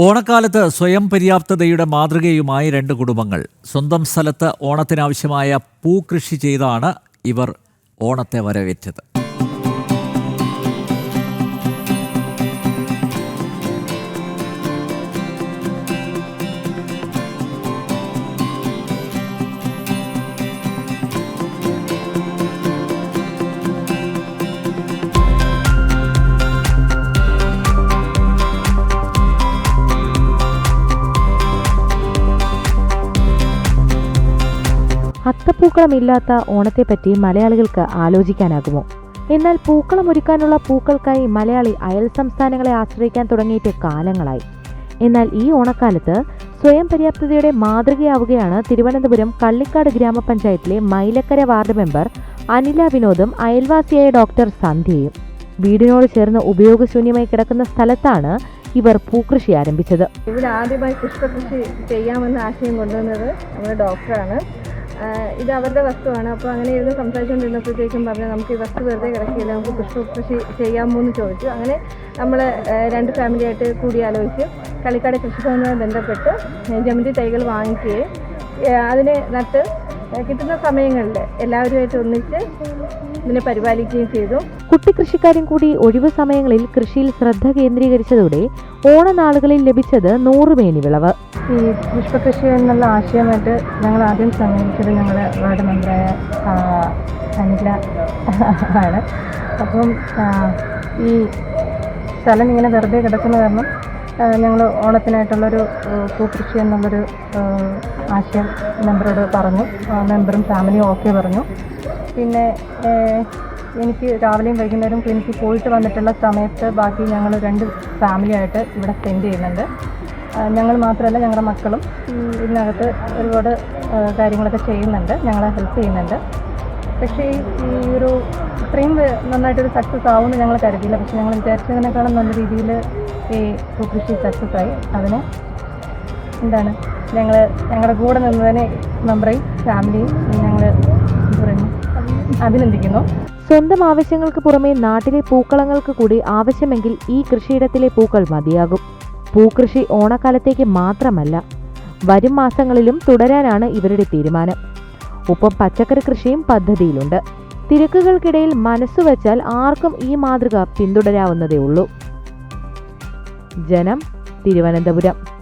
ഓണക്കാലത്ത് സ്വയം പര്യാപ്തതയുടെ മാതൃകയുമായി രണ്ട് കുടുംബങ്ങൾ. സ്വന്തം സ്ഥലത്ത് ഓണത്തിനാവശ്യമായ പൂ കൃഷി ചെയ്താണ് ഇവർ ഓണത്തെ വരവേറ്റത്. അത്തപ്പൂക്കളമില്ലാത്ത ഓണത്തെപ്പറ്റി മലയാളികൾക്ക് ആലോചിക്കാനാകുമോ? എന്നാൽ പൂക്കളം ഒരുക്കാനുള്ള പൂക്കൾക്കായി മലയാളി അയൽ സംസ്ഥാനങ്ങളെ ആശ്രയിക്കാൻ തുടങ്ങിയിട്ട് കാലങ്ങളായി. എന്നാൽ ഈ ഓണക്കാലത്ത് സ്വയം പര്യാപ്തതയുടെ മാതൃകയാവുകയാണ് തിരുവനന്തപുരം കള്ളിക്കാട് ഗ്രാമപഞ്ചായത്തിലെ മൈലക്കര വാർഡ് മെമ്പർ അനില വിനോദും അയൽവാസിയായ ഡോക്ടർ സന്ധ്യയും. വീടിനോട് ചേർന്ന് ഉപയോഗശൂന്യമായി കിടക്കുന്ന സ്ഥലത്താണ് ഇവർ പൂക്കൃഷി ആരംഭിച്ചത്. ഇവിടെ ആദ്യമായി പുഷ്പകൃഷി ചെയ്യാമെന്ന ആശയം കൊണ്ടുവന്നത് നമ്മുടെ ഡോക്ടറാണ്. ഇത് അവരുടെ വസ്തുവാണ്. അപ്പോൾ അങ്ങനെ ഇരുന്ന് സംസാരിച്ചുകൊണ്ടിരുന്നപ്പോഴത്തേക്കും പറഞ്ഞു നമുക്ക് ഈ വസ്തു വെറുതെ കിടക്കില്ല നമുക്ക് പുഷ്പകൃഷി ചെയ്യാമോ എന്ന് ചോദിച്ചു. അങ്ങനെ നമ്മൾ രണ്ട് ഫാമിലിയായിട്ട് കൂടിയാലോചിച്ച് കളിക്കാട് കൃഷിഭവനുമായി ബന്ധപ്പെട്ട് ജമന്തി തൈകൾ വാങ്ങിക്കുകയും അതിനെ നട്ട് കിട്ടുന്ന സമയങ്ങളിൽ എല്ലാവരുമായിട്ട് ഒന്നിച്ച് ഇതിനെ പരിപാലിക്കുകയും ചെയ്തു. കുട്ടിക്കൃഷിക്കാരും കൂടി ഒഴിവു സമയങ്ങളിൽ കൃഷിയിൽ ശ്രദ്ധ കേന്ദ്രീകരിച്ചതോടെ ഓണനാളുകളിൽ ലഭിച്ചത് നൂറുമേനി വിളവ്. ഈ പുഷ്പകൃഷി എന്നുള്ള ആശയമായിട്ട് ഞങ്ങൾ ആദ്യം സമീപിച്ചത് ഞങ്ങളുടെ വാർഡ് മെമ്പറായ അനില ആണ്. അപ്പം ഈ സ്ഥലം ഇങ്ങനെ വെറുതെ കിടക്കുന്ന കാരണം ഞങ്ങൾ ഓണത്തിനായിട്ടുള്ളൊരു പൂക്കൃഷി എന്നുള്ളൊരു ആശയം മെമ്പറോട് പറഞ്ഞു. മെമ്പറും ഫാമിലിയും ഓക്കെ പറഞ്ഞു. പിന്നെ എനിക്ക് രാവിലെയും വൈകുന്നേരവും ക്ലിനിക്കിൽ പോയിട്ട് വന്നിട്ടുള്ള സമയത്ത് ബാക്കി ഞങ്ങൾ രണ്ട് ഫാമിലിയായിട്ട് ഇവിടെ സ്പെൻഡ് ചെയ്യുന്നുണ്ട്. ഞങ്ങൾ മാത്രമല്ല ഞങ്ങളുടെ മക്കളും ഇതിനകത്ത് ഒരുപാട് കാര്യങ്ങളൊക്കെ ചെയ്യുന്നുണ്ട്. ഞങ്ങളെ ഹെൽപ്പ് ചെയ്യുന്നുണ്ട്. പക്ഷേ ഈ ഒരു ഇത്രയും നന്നായിട്ടൊരു സക്സസ് ആവുമെന്ന് ഞങ്ങൾ കരുതിയില്ല. പക്ഷെ ഞങ്ങൾ വിചാരിച്ചതിനേക്കാളും നല്ല രീതിയിൽ ഈ കൃഷി സക്സസ് ആയി. അതിന് എന്താണ്? ഞങ്ങൾ ഞങ്ങളുടെ കൂടെ നിന്നതിന് മെമ്പറേയും ഫാമിലിയും ഞങ്ങൾ പറയുന്നു? അഭിനന്ദിക്കുന്നു. സ്വന്തം ആവശ്യങ്ങൾക്ക് പുറമെ നാട്ടിലെ പൂക്കളങ്ങൾക്ക് കൂടി ആവശ്യമെങ്കിൽ ഈ കൃഷിയിടത്തിലെ പൂക്കൾ മതിയാകും. പൂക്കൃഷി ഓണക്കാലത്തേക്ക് മാത്രമല്ല വരും മാസങ്ങളിലും തുടരാനാണ് ഇവരുടെ തീരുമാനം. ഒപ്പം പച്ചക്കറി കൃഷിയും പദ്ധതിയിലുണ്ട്. തിരക്കുകൾക്കിടയിൽ മനസ്സുവെച്ചാൽ ആർക്കും ഈ മാതൃക പിന്തുടരാവുന്നതേ ഉള്ളൂ ജനം തിരുവനന്തപുരം.